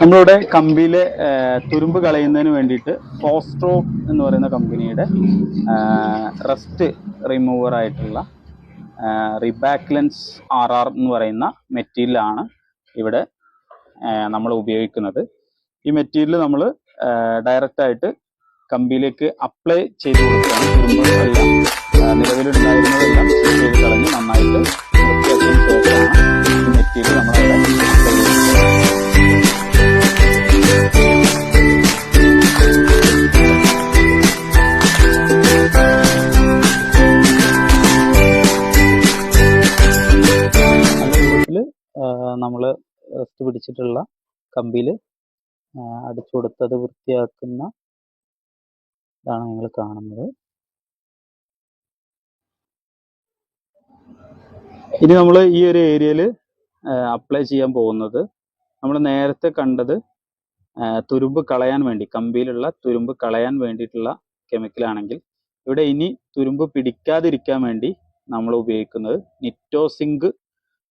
നമ്മളിവിടെ കമ്പിയിലെ തുരുമ്പ് കളയുന്നതിന് വേണ്ടിയിട്ട് ഫോസ്ട്രോ എന്ന് പറയുന്ന കമ്പനിയുടെ റസ്റ്റ് റിമൂവർ ആയിട്ടുള്ള റിബാക്ലൻസ് ആർ ആർ എന്ന് പറയുന്ന മെറ്റീരിയലാണ് ഇവിടെ നമ്മൾ ഉപയോഗിക്കുന്നത്. ഈ മെറ്റീരിയൽ നമ്മൾ ഡയറക്റ്റ് ആയിട്ട് കമ്പിയിലേക്ക് അപ്ലൈ ചെയ്ത് കൊടുക്കുകയാണ് തുരുമ്പുകളെല്ലാം നിലവിലുണ്ടായിരുന്നതെല്ലാം നമ്മൾ റെസ്റ്റ് പിടിച്ചിട്ടുള്ള കമ്പിയിൽ അടിച്ചു കൊടുത്തത് വൃത്തിയാക്കുന്ന ഇതാണ് നിങ്ങൾ കാണുന്നത്. ഇനി നമ്മൾ ഈ ഒരു ഏരിയയിൽ അപ്ലൈ ചെയ്യാൻ പോകുന്നത്. നമ്മൾ നേരത്തെ കണ്ടത് തുരുമ്പ് കളയാൻ വേണ്ടി കമ്പിയിലുള്ള തുരുമ്പ് കളയാൻ വേണ്ടിയിട്ടുള്ള കെമിക്കലാണെങ്കിൽ ഇവിടെ ഇനി തുരുമ്പ് പിടിക്കാതിരിക്കാൻ വേണ്ടി നമ്മൾ ഉപയോഗിക്കുന്നത് നിറ്റോസിങ്ക്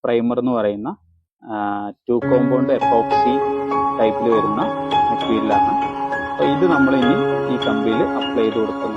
പ്രൈമർ എന്ന് പറയുന്ന ടു കോമ്പൗണ്ട് എപ്പോക്സി ടൈപ്പിൽ വരുന്ന മെറ്റീരിയലാണ് അപ്പോൾ ഇത് നമ്മൾ ഇനി ഈ കമ്പിയിൽ അപ്ലൈ ചെയ്ത് കൊടുക്കുന്നത്